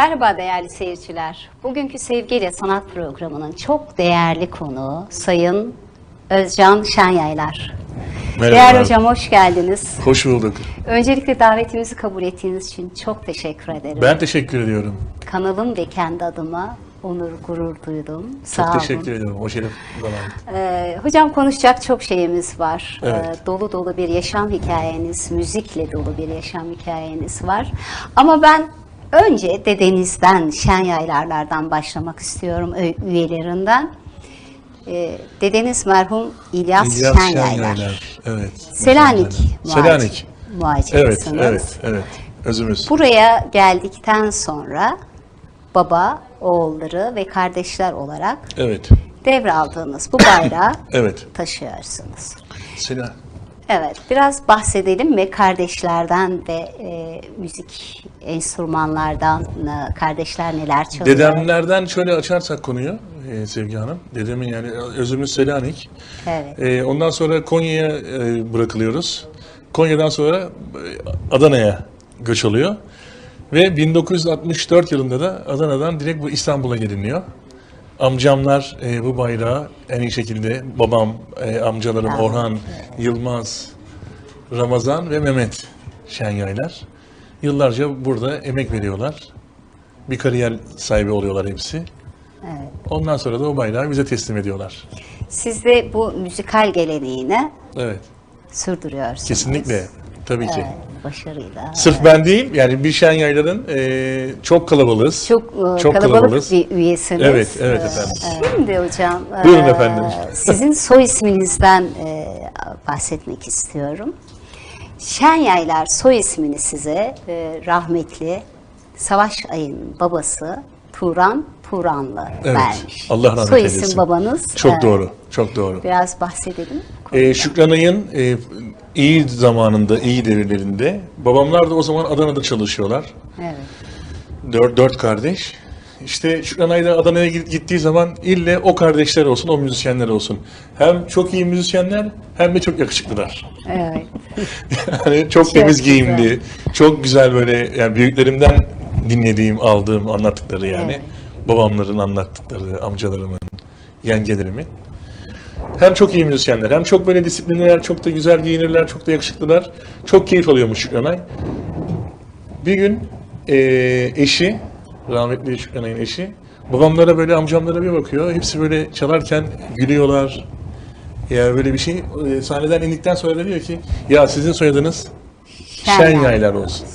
Merhaba değerli seyirciler. Bugünkü Sevgiyle Sanat programının çok değerli konuğu Sayın Özcan Şenyaylar. Merhaba. Değerli hocam hoş geldiniz. Hoş bulduk. Öncelikle davetimizi kabul ettiğiniz için çok teşekkür ederim. Ben teşekkür ediyorum. Kanalım ve kendi adıma onur, gurur duydum. Sağ Çok olun. teşekkür şeref bana ait. Ee, hocam konuşacak çok şeyimiz var. Evet. Ee, dolu dolu bir yaşam hikayeniz, müzikle dolu bir yaşam hikayeniz var. Ama ben önce dedenizden, şen yaylarlardan başlamak istiyorum, üyelerinden. Ee, dedeniz merhum İlyas, İlyas Şen Yaylar. Şenyaylar. Evet. Selanik. Selanik. Evet, evet, evet. Özümüz. Buraya geldikten sonra baba, oğulları ve kardeşler olarak Evet, devraldığınız bu bayrağı evet. taşıyorsunuz. Sela. Evet, biraz bahsedelim ve kardeşlerden ve e, müzik enstrümanlardan e, kardeşler neler çalıyor? Dedemlerden şöyle açarsak konuyu e, Sevgi Hanım. Dedemin yani özümüz Selanik. Evet. E, ondan sonra Konya'ya e, bırakılıyoruz. Konya'dan sonra e, Adana'ya göç oluyor. Ve 1964 yılında da Adana'dan direkt bu İstanbul'a geliniyor. Amcamlar e, bu bayrağı en iyi şekilde babam, e, amcalarım. Orhan, Yılmaz, Ramazan ve Mehmet Şenyaylar. Yıllarca burada emek veriyorlar. Bir kariyer sahibi oluyorlar hepsi. Evet. Ondan sonra da o bayrağı bize teslim ediyorlar. Siz de bu müzikal geleneğini Evet, sürdürüyorsunuz. kesinlikle. Tabii ki. Evet, başarıyla. Sırf ben değil, yani bir şen yayların e, çok kalabalığız. Çok, e, Çok kalabalık kalabalığız. bir üyesiniz. Evet, evet Ee, efendim. Şimdi hocam, e, Buyurun efendim. sizin soy isminizden e, bahsetmek istiyorum. Şen Yaylar soy ismini size e, rahmetli Savaş Ay'ın babası Turan Turanlı Evet, vermiş. Allah rahmet Soy eylesin. isim babanız. Çok Evet. doğru, çok doğru. Biraz bahsedelim. E, Şükran Ay'ın e, iyi zamanında, iyi devirlerinde, babamlar da o zaman Adana'da çalışıyorlar. Evet. Dört, dört kardeş. İşte Şükran Ay'da Adana'ya git- gittiği zaman ille o kardeşler olsun, o müzisyenler olsun. Hem çok iyi müzisyenler hem de çok yakışıklılar. Evet. Yani çok temiz güzel. giyimli, çok güzel böyle yani büyüklerimden dinlediğim, aldığım anlattıkları yani. Evet. Babamların anlattıkları, amcalarımın, yengelerimin. Hem çok iyi müzisyenler, hem çok böyle disiplinliler, çok da güzel giyinirler, çok da yakışıklılar. Çok keyif alıyormuş Şükranay. Bir gün eee, eşi, rahmetli Şükranay'ın eşi, babamlara böyle amcamlara bir bakıyor. Hepsi böyle çalarken gülüyorlar. Ya böyle bir şey. Eee, sahneden indikten sonra da diyor ki, ya sizin soyadınız Şen Şen Yaylar. Yaylar olsun.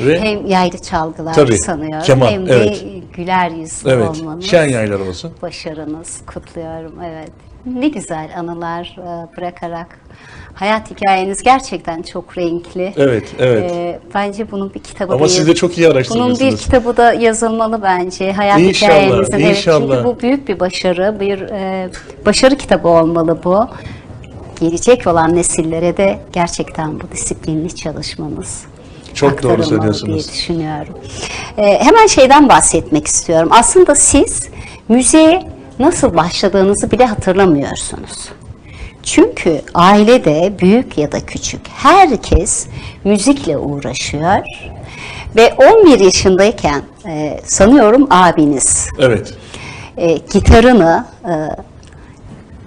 Ve Hem yaylı çalgılar Tabii, sanıyorum keman, hem de evet. güler yüzlü evet, olmanız. Şen Yaylar olsun. başarınız kutluyorum evet. Ne güzel anılar e, bırakarak hayat hikayeniz gerçekten çok renkli. Evet, evet. E, bence bunun bir kitabı Ama da siz de çok iyi bunun bir araştırmışsınız. kitabı da yazılmalı bence. Hayat İnşallah, hikayenizin. Evet, inşallah. çünkü bu büyük bir başarı, bir e, başarı kitabı olmalı bu. Gelecek olan nesillere de gerçekten bu disiplinli çalışmanız Çok doğru söylüyorsunuz. diye düşünüyorum. Ee, hemen şeyden bahsetmek istiyorum. Aslında siz müziğe nasıl başladığınızı bile hatırlamıyorsunuz. Çünkü ailede büyük ya da küçük herkes müzikle uğraşıyor. Ve 11 yaşındayken e, sanıyorum abiniz Evet. e, gitarını e,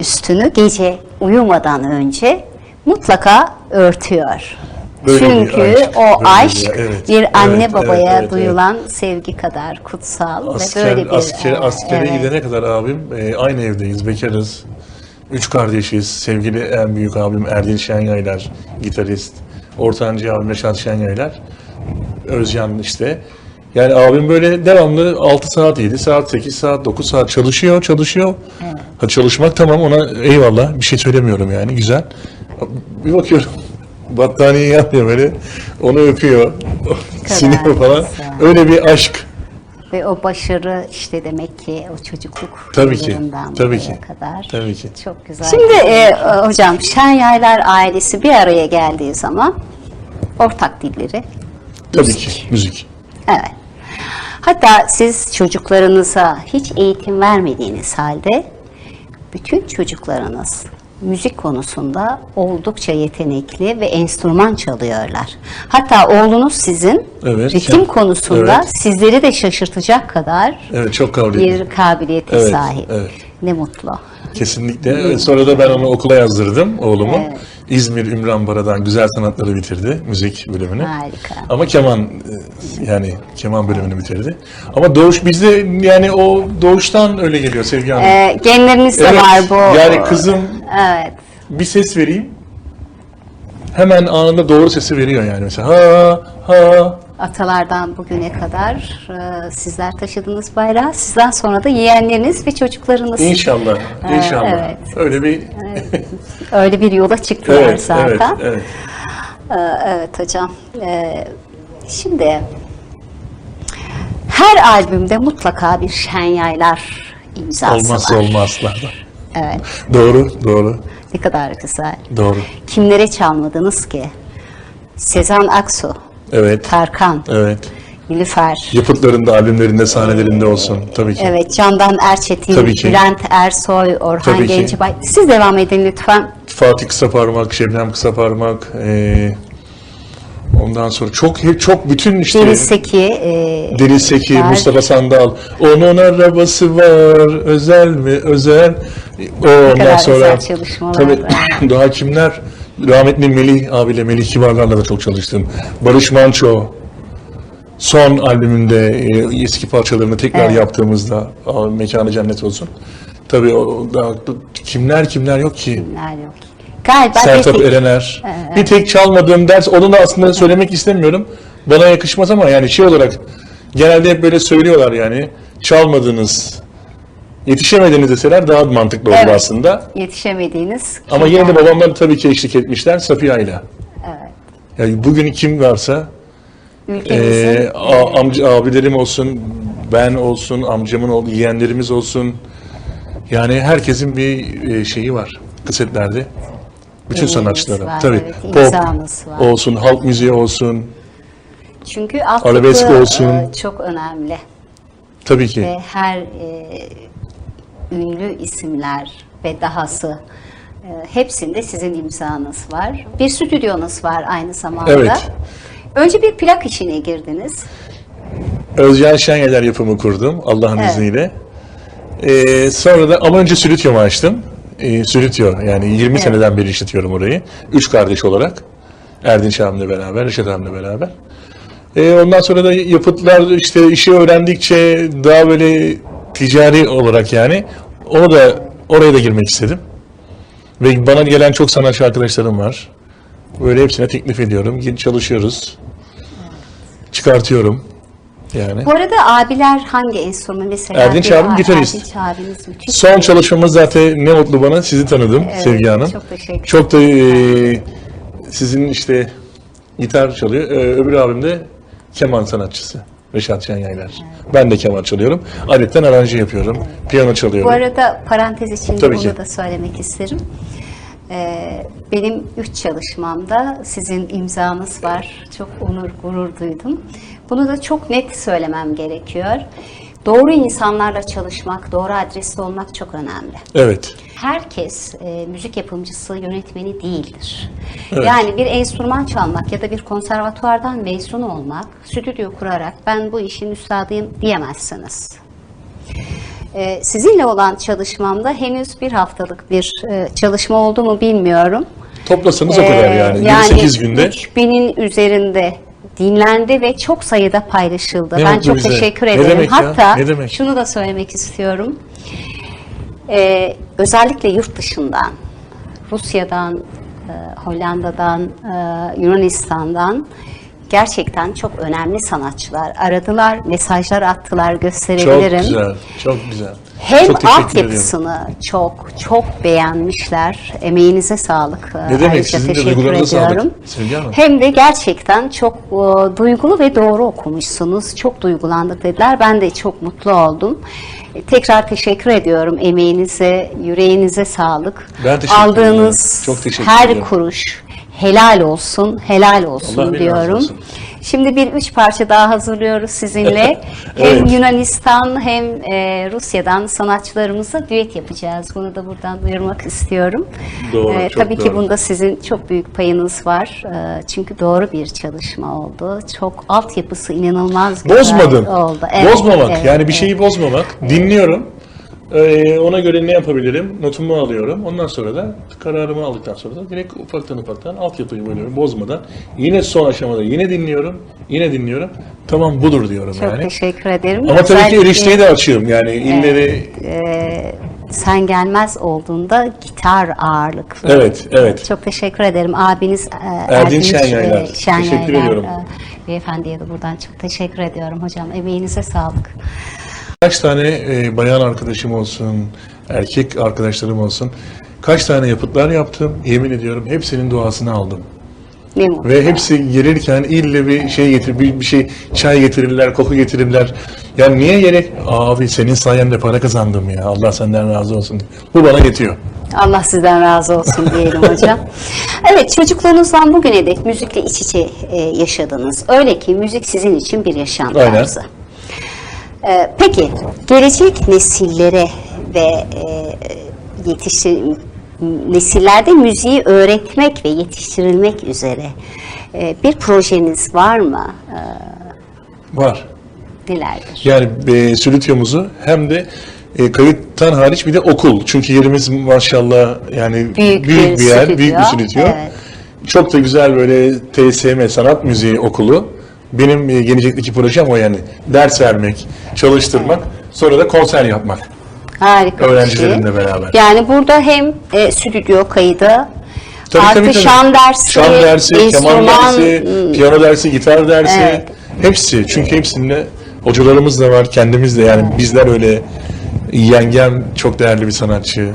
üstünü gece uyumadan önce mutlaka örtüyor. Böyle bir Çünkü aşk, o böyle bir- aşk evet, bir anne evet, babaya evet, evet, duyulan sevgi kadar kutsal Asker, ve böyle bir asker, e, askere evet. gidene kadar abim e, aynı evdeyiz, bekarız. Üç kardeşiz. Sevgili en büyük abim Erdil Şenyaylar, gitarist. Ortancı abim Reşat Şenyaylar. Özcan işte. Yani abim böyle devamlı 6 saat 7 saat 8 saat 9 saat çalışıyor çalışıyor. Ha, çalışmak tamam ona eyvallah bir şey söylemiyorum yani güzel. Bir bakıyorum battaniyeyi yapıyor böyle onu öpüyor siniyor falan. güzel. Öyle bir aşk. Ve o başarı işte demek ki o çocukluk Tabii ki, yıllarından tabii buraya ki, kadar. tabii ki. Çok güzel. Şimdi e, hocam Şen Yaylar ailesi bir araya geldiği zaman ortak dilleri Tabii müzik. ki müzik. Evet. Hatta siz çocuklarınıza hiç eğitim vermediğiniz halde bütün çocuklarınız müzik konusunda oldukça yetenekli ve enstrüman çalıyorlar. Hatta oğlunuz sizin Evet, ritim ya- konusunda evet. sizleri de şaşırtacak kadar Evet çok kabiliyetli. bir kabiliyete Evet, sahip. evet. Ne mutlu. Kesinlikle. Evet, Sonra da ben onu okula yazdırdım oğlumu. Evet. İzmir Ümran Bara'dan güzel sanatları bitirdi müzik bölümünü. Harika. Ama keman e, yani keman bölümünü bitirdi. Ama doğuş bizde yani o doğuştan öyle geliyor Sevgi Hanım. Ee, genlerinizde Evet, var bu. yani kızım Evet. bir ses vereyim. Hemen anında doğru sesi veriyor yani mesela ha ha Atalardan bugüne kadar e, sizler taşıdınız bayrağı. Sizden sonra da yeğenleriniz ve çocuklarınız inşallah inşallah evet. öyle bir öyle bir yola çıktılar evet zaten. evet evet Ee, Evet hocam. Ee, şimdi her albümde mutlaka bir şen yaylar imzası olmazsa var. olmazlardan. Evet. Doğru doğru Ne kadar güzel. doğru. Kimlere çalmadınız ki? Sezen Aksu, Evet Tarkan, evet. Nilüfer, Yapıtlarında, albümlerinde, sahnelerinde olsun tabii ki. evet Candan Erçetin, Tabii ki. Bülent Ersoy, Orhan Tabii ki. Gencebay. Siz devam edin lütfen. Fatih Kısaparmak, Şebnem Kısaparmak, eee ondan sonra çok çok bütün işte Deniz Seki, e, Deniz Seki, var. Mustafa Sandal. Onun arabası var, özel mi? Özel. O ondan kadar sonra güzel çalışmalar tabii daha kimler? Rahmetli Melih abiyle, Melih Kibarlar'la da çok çalıştım. Barış Manço. Son albümünde e, eski parçalarını tekrar Evet. yaptığımızda mekanı cennet olsun. Tabii o, da, kimler kimler yok ki. kimler yok. Galiba Sertab bir tek- Erener. Bir tek çalmadığım ders, onu da aslında söylemek istemiyorum. Bana yakışmaz ama yani şey olarak genelde hep böyle söylüyorlar yani çalmadığınız, yetişemediğiniz deseler daha mantıklı olur Evet. aslında. yetişemediğiniz Ama kimler? yine de babamlar tabii ki eşlik etmişler Safiye ile. Evet. Yani bugün kim varsa Ülkemizin ee, a- amca abilerim olsun, ben olsun, amcamın olduğu yeğenlerimiz olsun. Yani herkesin bir e, şeyi var kısetlerde. Bütün Emeğiniz sanatçılara. var, Tabii. evet, Pop var. olsun, halk müziği olsun. Çünkü altyapı Arabesk olsun. e, çok önemli Tabii ki. ve her e, ünlü isimler ve dahası e, hepsinde sizin imzanız var. Bir stüdyonuz var aynı zamanda. Evet. Önce bir plak işine girdiniz. Özcan Şenyeler yapımı kurdum Allah'ın Evet. izniyle. Ee, sonra da ama önce stüdyomu açtım. Ee, stüdyo yani 20 Evet. seneden beri işletiyorum orayı. Üç kardeş olarak. Erdinç abimle beraber, Reşat abimle beraber. Ee, ondan sonra da yapıtlar işte işi öğrendikçe daha böyle ticari olarak yani onu da oraya da girmek istedim. Ve bana gelen çok sanatçı arkadaşlarım var. Böyle hepsine teklif ediyorum. Çalışıyoruz. Çıkartıyorum. Yani. Bu arada abiler hangi enstrüman mesela? Erdinç abim gitarist. Erdinç müthiş. Son çalışmamız zaten ne mutlu bana sizi tanıdım Evet, Sevgi Hanım. Çok teşekkür Çok da e, sizin işte gitar çalıyor. E, öbür abim de keman sanatçısı. Reşat Şenyaylar. Ben de keman çalıyorum. Aletten aranje yapıyorum. Piyano çalıyorum. Bu arada parantez içinde Tabii bunu ki. da söylemek isterim. Ee, benim üç çalışmamda sizin imzanız var. Çok onur, gurur duydum. Bunu da çok net söylemem gerekiyor. Doğru insanlarla çalışmak, doğru adreste olmak çok önemli. Evet. Herkes e, müzik yapımcısı, yönetmeni değildir. Evet. Yani bir enstrüman çalmak ya da bir konservatuvardan mezun olmak, stüdyo kurarak ben bu işin üstadıyım diyemezsiniz. E, sizinle olan çalışmamda henüz bir haftalık bir e, çalışma oldu mu bilmiyorum. Toplasanız o kadar Ee, yani. 28 günde. 3000'in üzerinde dinlendi ve çok sayıda paylaşıldı. Ne ben çok bize. teşekkür Ne ederim. ya? Hatta demek? şunu da söylemek istiyorum. Ee, özellikle yurt dışından, Rusya'dan, e, Hollanda'dan, e, Yunanistan'dan gerçekten çok önemli sanatçılar aradılar, mesajlar attılar Çok gösterebilirim. güzel. Çok güzel. Hem çok ediyorum. altyapısını çok çok beğenmişler. Emeğinize sağlık. Ne demek? Sizin de duygularınıza sağlık. Sevgi Hanım. Hem de gerçekten çok e, duygulu ve doğru okumuşsunuz. Çok duygulandık dediler. Ben de çok mutlu oldum. E, Tekrar teşekkür ediyorum emeğinize, yüreğinize sağlık. Ben teşekkür Aldığınız ederim. Çok teşekkür her ederim. kuruş helal olsun, helal olsun Allah diyorum. olsun. Şimdi bir üç parça daha hazırlıyoruz sizinle. hem Evet. Yunanistan hem e, Rusya'dan sanatçılarımızla düet yapacağız. Bunu da buradan duyurmak istiyorum. Doğru, E, tabii ki doğru. bunda sizin çok büyük payınız var. E, çünkü doğru bir çalışma oldu. Çok altyapısı inanılmaz güzel Bozmadım. oldu. Evet, bozmamak. evet, yani bir evet. şeyi bozmamak. Dinliyorum. Ee, ona göre ne yapabilirim? Notumu alıyorum. Ondan sonra da kararımı aldıktan sonra da direkt ufaktan ufaktan altyapıyı bölüyorum bozmadan. Yine son aşamada yine dinliyorum. Yine dinliyorum. Tamam budur diyorum Çok yani. teşekkür ederim. Ama tabii ki Özellikle- erişteyi de açığım. Yani illeri Ee, sen gelmez olduğunda gitar ağırlıklı. Evet, evet. Çok teşekkür ederim. Abiniz e, Erdinç Şenyaylar. e, Şenyaylar, Teşekkür ediyorum. e, Beyefendiye de buradan çok teşekkür ediyorum hocam. Emeğinize sağlık. Kaç tane e, bayan arkadaşım olsun, erkek arkadaşlarım olsun, kaç tane yapıtlar yaptım. Yemin ediyorum hepsinin duasını aldım. Ve hepsi gelirken ille bir şey getir, bir, bir şey çay getirirler, koku getirirler. Ya niye gerek? Abi senin sayende para kazandım ya. Allah senden razı olsun. Bu bana yetiyor. Allah sizden razı olsun diyelim hocam. Evet çocukluğunuzdan bugüne dek müzikle iç içe e, yaşadınız. Öyle ki müzik sizin için bir yaşam Aynen. Tarzı. E, peki gelecek nesillere ve e, yetiştir nesillerde müziği öğretmek ve yetiştirilmek üzere e, bir projeniz var mı? Var. E, nelerdir? Yani e, stüdyomuzu hem de e, kayıttan hariç bir de okul. Çünkü yerimiz maşallah yani Büyük büyük, bir bir, yer, stüdyo. büyük bir stüdyo. Evet. Çok da güzel böyle TSM Sanat Müziği Okulu. Benim e, gelecekteki projem o yani. Ders vermek, çalıştırmak, sonra da konser yapmak. Harika bir Öğrencilerimle şey. beraber. Yani burada hem e, stüdyo kaydı, Tabii, artı tabii, tabii. şan dersi, Şan dersi, keman dersi, hmm, piyano dersi, gitar dersi. Evet. Hepsi. Çünkü hepsinde hocalarımız da var, kendimiz de yani bizler öyle. Yengem çok değerli bir sanatçı.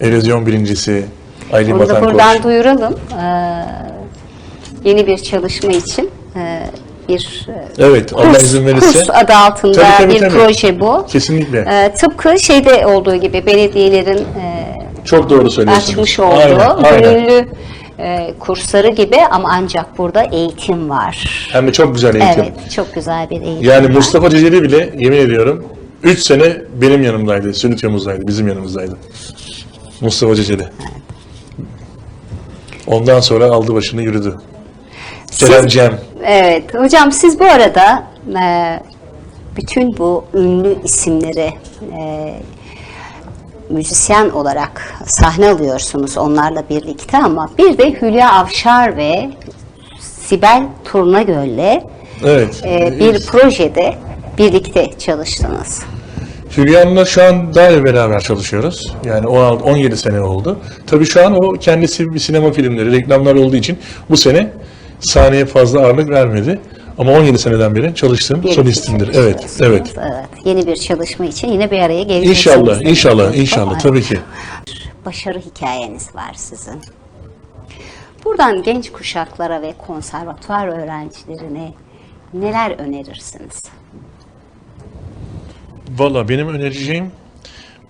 Erozyon birincisi. Aylin Onu da buradan Koç. duyuralım. Ee, yeni bir çalışma için e, bir e, Evet, Allah kurs, izin verirse. kurs adı altında Tabii, tabii, bir tabii. proje bu. Kesinlikle. Ee, tıpkı şeyde olduğu gibi belediyelerin e, Çok doğru söylüyorsunuz. açmış olduğu Aynen, aynen. gönüllü e, kursları gibi ama ancak burada eğitim var. Hem de çok güzel eğitim. Evet, çok güzel bir eğitim Yani var. Mustafa Ceceli bile yemin ediyorum 3 sene benim yanımdaydı, stüdyomuzdaydı, bizim yanımızdaydı. Mustafa Ceceli. Ondan sonra aldı başını yürüdü. Ceren Siz- Cem. Evet, hocam siz bu arada e, bütün bu ünlü isimleri e, müzisyen olarak sahne alıyorsunuz onlarla birlikte ama bir de Hülya Avşar ve Sibel Turnagöl'le Evet. e, bir projede birlikte çalıştınız. Hülya'nınla şu an daha iyi beraber çalışıyoruz. Yani 16, 17 sene oldu. Tabii şu an o kendisi bir sinema filmleri, reklamlar olduğu için bu sene sahneye fazla ağırlık vermedi. Ama 17 seneden beri çalıştığım Birlikte solistimdir. Evet, evet. evet. Yeni bir çalışma için yine bir araya geleceksiniz. İnşallah, inşallah, inşallah. Tabii ki. başarı hikayeniz var sizin. Buradan genç kuşaklara ve konservatuvar öğrencilerine neler önerirsiniz? Valla benim önereceğim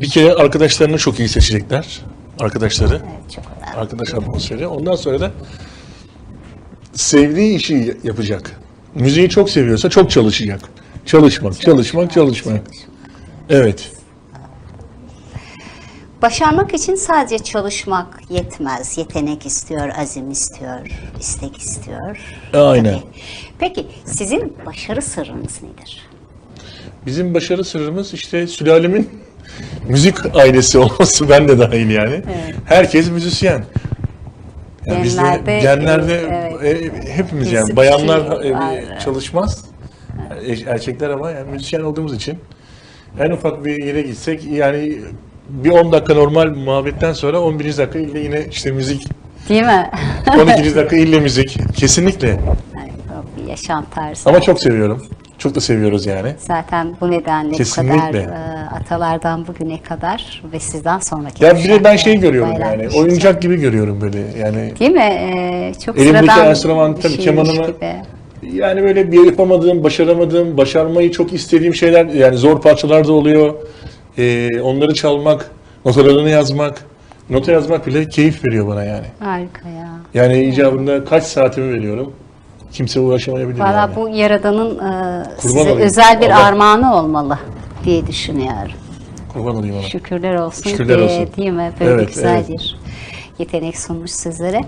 bir kere arkadaşlarını çok iyi seçecekler. Arkadaşları. Evet, çok önemli. Arkadaş atmosferi. Ondan sonra da sevdiği işi yapacak. Müziği çok seviyorsa çok çalışacak. Çalışmak, çalışmak, çalışmak. Evet. Başarmak için sadece çalışmak yetmez. Yetenek istiyor, azim istiyor, istek istiyor. Aynen. Tabii. Peki sizin başarı sırrınız nedir? Bizim başarı sırrımız işte sülalemin müzik ailesi olması ben de dahil yani. Herkes müzisyen. Yani Genlerde, genlerde evet. e, hepimiz yani bayanlar e, var. çalışmaz. E, Erkekler ama yani müzisyen olduğumuz için en ufak bir yere gitsek yani bir 10 dakika normal muhabbetten sonra 11. dakika ille yine işte müzik Değil mi? 12. dakika ille müzik kesinlikle Yani bir yaşam tarzı. ama çok seviyorum çok da seviyoruz yani Zaten bu nedenle Kesinlikle. bu kadar e, atalardan bugüne kadar ve sizden sonraki ya bir de ben şey görüyorum yani oyuncak gibi görüyorum böyle yani Değil mi? E, çok Elimdeki sıradan enstrüman, bir tabii şeymiş kemanımı- gibi. Yani böyle bir yapamadığım, başaramadığım, başarmayı çok istediğim şeyler yani zor parçalar da oluyor. Ee, onları çalmak, notalarını yazmak, nota yazmak bile keyif veriyor bana yani. Harika ya. Yani icabında kaç saatimi veriyorum. Kimse uğraşamayabilir Valla yani. bu Yaradan'ın e, size olayım. özel bir Allah- armağanı olmalı diye düşünüyorum. Kurban olayım ona. Şükürler olsun Şükürler olsun. değil mi? Böyle Evet, güzel evet. bir yetenek sunmuş sizlere.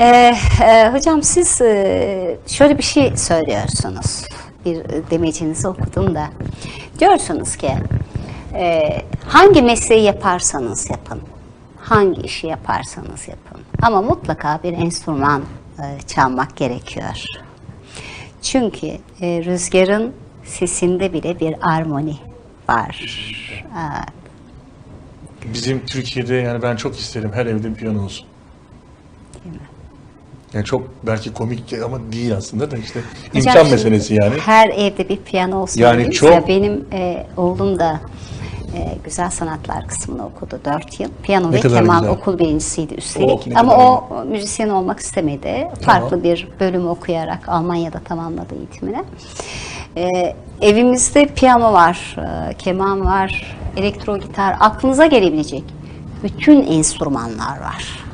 Ee, e, hocam siz e, şöyle bir şey söylüyorsunuz. Bir demecinizi okudum da. Diyorsunuz ki e, hangi mesleği yaparsanız yapın, hangi işi yaparsanız yapın. Ama mutlaka bir enstrüman çalmak gerekiyor. Çünkü e, rüzgarın sesinde bile bir armoni var. Bizim Türkiye'de yani ben çok isterim her evde piyano olsun. Yani çok belki komik ama değil aslında da işte Hocam imkan şimdi meselesi yani. Her evde bir piyano olsun Yani çok- ya, benim e, oğlum da e, güzel sanatlar kısmını okudu 4 yıl. Piyano Ne ve keman güzel. okul birincisiydi üstelik. Oh, Ama o müzisyen olmak istemedi. Farklı bir bölüm okuyarak Almanya'da tamamladı eğitimini. E, evimizde piyano var, e, keman var, elektro gitar, aklınıza gelebilecek bütün enstrümanlar var.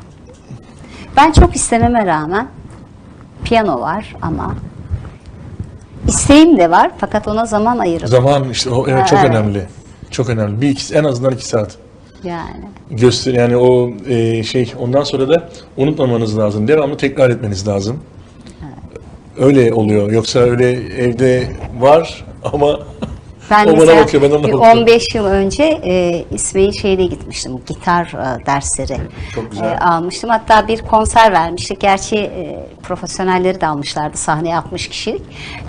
Ben çok istememe rağmen piyano var ama isteğim de var fakat ona zaman ayırıp Zaman işte o evet çok evet. önemli. Çok önemli. Bir iki, en azından iki saat. yani Göster yani o e, şey ondan sonra da unutmamanız lazım. Devamlı tekrar etmeniz lazım. Öyle oluyor. Yoksa öyle evde var ama ben o mesela bakıyor ben bir bakıyorum. 15 yıl önce e, İsmail şeyde gitmiştim gitar e, dersleri Çok güzel. e, almıştım hatta bir konser vermiştik gerçi e, profesyonelleri de almışlardı sahneye 60 kişilik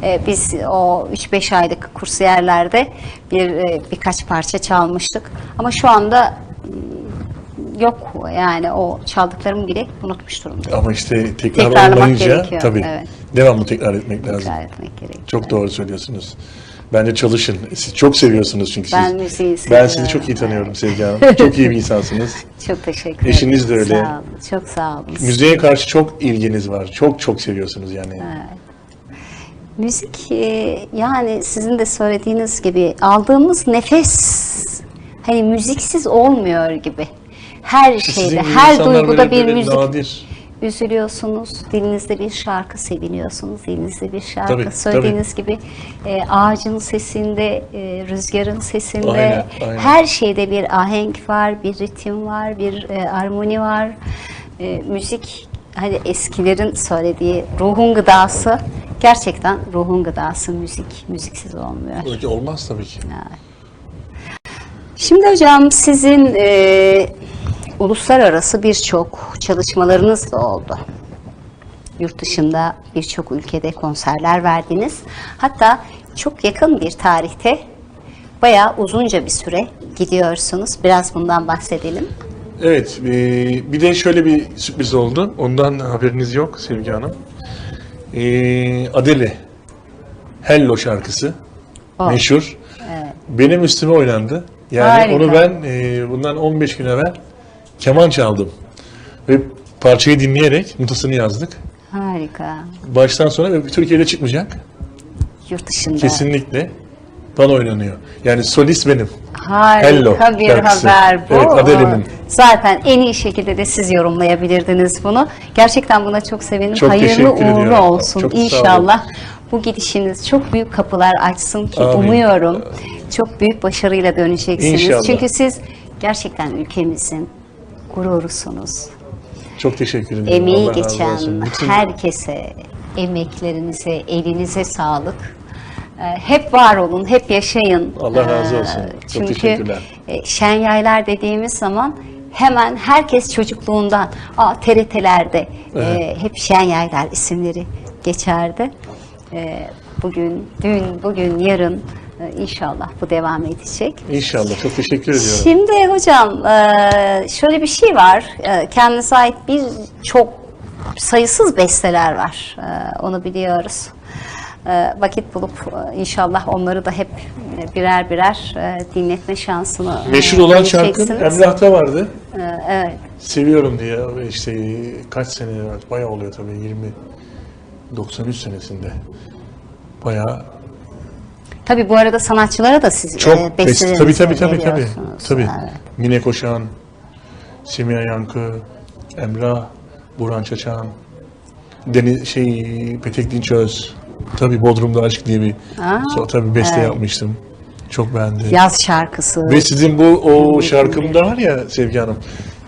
E, biz o 3-5 aylık kursiyerlerde bir e, birkaç parça çalmıştık ama şu anda mm, yok yani o çaldıklarımı bile unutmuş durumdayım. ama işte tekrar olmayınca gerekiyor, tabii evet. devamlı tekrar etmek lazım. Tekrar etmek gerekiyor. Çok doğru söylüyorsunuz. Bence çalışın. Siz çok seviyorsunuz çünkü Ben siz. müziği Ben seviyorum. sizi çok iyi tanıyorum Sevgi Hanım. Çok iyi bir insansınız. Çok teşekkür ederim. Eşiniz de öyle. Sağ olun. Çok sağ olun. Müziğe karşı çok ilginiz var. Çok çok seviyorsunuz yani. Müzik e, yani sizin de söylediğiniz gibi aldığımız nefes hani müziksiz olmuyor gibi. Her şeyde, her duyguda bir müzik. Nadir. Üzülüyorsunuz, dilinizde bir şarkı seviniyorsunuz, dilinizde bir şarkı. Tabii, Söylediğiniz gibi e, ağacın sesinde, e, rüzgarın sesinde, Aynen, aynen. her şeyde bir ahenk var, bir ritim var, bir e, armoni var. E, müzik, hani eskilerin söylediği ruhun gıdası, gerçekten ruhun gıdası müzik, müziksiz olmuyor. Öyle olmaz tabii ki. Şimdi hocam sizin e, uluslararası birçok çalışmalarınız da oldu. Yurt dışında birçok ülkede konserler verdiniz. Hatta çok yakın bir tarihte bayağı uzunca bir süre gidiyorsunuz. Biraz bundan bahsedelim. Evet, e, bir de şöyle bir sürpriz oldu. Ondan haberiniz yok Sevgi Hanım. E, Adele, Hello şarkısı, Oh. meşhur. Benim üstüme oynandı. Yani Harika. onu ben e, bundan 15 gün evvel keman çaldım. Ve parçayı dinleyerek notasını yazdık. Harika. Baştan sona ve Türkiye'de çıkmayacak. Yurt dışında. Kesinlikle bana oynanıyor. Yani solist benim. Harika Hello bir şarkısı. haber bu. Evet, Adele'nin. Zaten en iyi şekilde de siz yorumlayabilirdiniz bunu. Gerçekten buna çok sevindim. Çok Hayırlı uğurlu ediyorum. olsun Çok inşallah. Bu gidişiniz çok büyük kapılar açsın ki Amin. umuyorum çok büyük başarıyla döneceksiniz. İnşallah. Çünkü siz gerçekten ülkemizin gururusunuz. Çok teşekkür ederim. Emeği Allah geçen olsun. Herkese, emeklerinize, elinize sağlık. Ee, Hep var olun, hep yaşayın. Allah razı olsun. Ee, Çok Çünkü teşekkürler. e, şen yaylar dediğimiz zaman hemen herkes çocukluğundan, Aa, TRT'lerde e, Evet. hep şen yaylar isimleri geçerdi. E, Bugün, dün, bugün, yarın inşallah bu devam edecek. İnşallah. Çok teşekkür ediyorum. Şimdi hocam e, şöyle bir şey var. E, Kendinize ait birçok sayısız besteler var. E, Onu biliyoruz. Vakit bulup inşallah onları da hep birer birer dinletme şansını Meşhur olan şarkı vereceksiniz. Emrah'ta vardı. Evet. Seviyorum diye işte kaç sene bayağı oluyor tabii 20 93 senesinde. Bayağı Tabii bu arada sanatçılara da siz çok e, best, bestelerinizi tabii tabii tabii tabii. Tabii. Evet. Mine Koşan, Semiha Yankı, Emrah, Burhan Çaçan, Deniz şey Petek Dinçöz. Tabii Bodrum'da Aşk diye bir Aa, so, tabii beste yapmıştım. Çok beğendim. Yaz şarkısı. Ve sizin bu o şarkımda var ya Sevgi Hanım.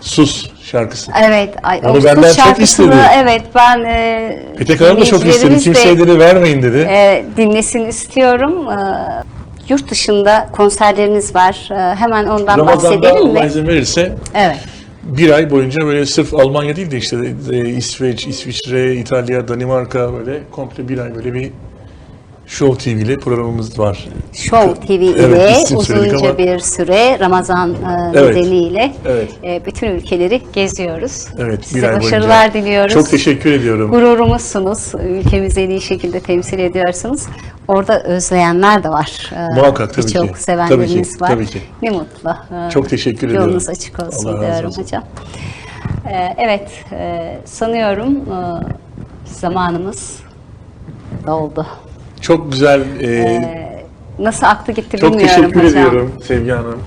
Sus şarkısı. Evet, ay, Onu benden çok istedi. Evet, ben e, Petek Hanım da çok istedi. de, dedi vermeyin dedi. e, dinlesin istiyorum. E, yurt dışında konserleriniz var. E, hemen ondan Ramazan'da bahsedelim Allah mi? izin verirse Evet. bir ay boyunca böyle sırf Almanya değil de işte e, İsveç, İsviçre, İtalya, Danimarka böyle komple bir ay böyle bir Show TV ile programımız var. Show TV ile Evet, uzunca ama- bir süre Ramazan e, Evet. nedeniyle Evet. e, bütün ülkeleri geziyoruz. Evet, bir Size ay boyunca. başarılar diliyoruz. Çok teşekkür ediyorum. Gururumuzsunuz. Ülkemizi en iyi şekilde temsil ediyorsunuz. Orada özleyenler de var. Ee, Muhakkak, tabii ki. sevenleriniz Tabii ki, var. tabii ki. Ne mutlu. Ee, Çok teşekkür ediyorum. Yolunuz açık olsun Allah diyorum olsun. hocam. Ee, evet, e, sanıyorum e, zamanımız doldu. Çok güzel, e, Ee, nasıl aktı gitti çok bilmiyorum teşekkür hocam. ediyorum Sevgi Hanım.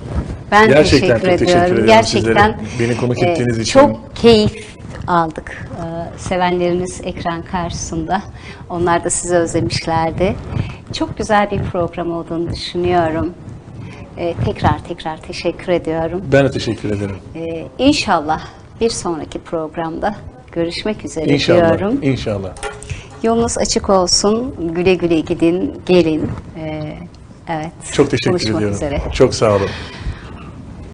Ben Gerçekten teşekkür çok teşekkür ediyorum. Gerçekten sizlere. Beni konuk e, ettiğiniz için. Çok keyif aldık. Ee, sevenleriniz ekran karşısında. Onlar da sizi özlemişlerdi. Çok güzel bir program olduğunu düşünüyorum. Ee, tekrar tekrar teşekkür ediyorum. Ben de teşekkür ederim. Ee, inşallah bir sonraki programda görüşmek üzere İnşallah, diyorum. inşallah. Yolunuz açık olsun. Güle güle gidin, gelin. Ee, evet. Çok teşekkür Buluşmak ediyorum. üzere. Çok sağ olun.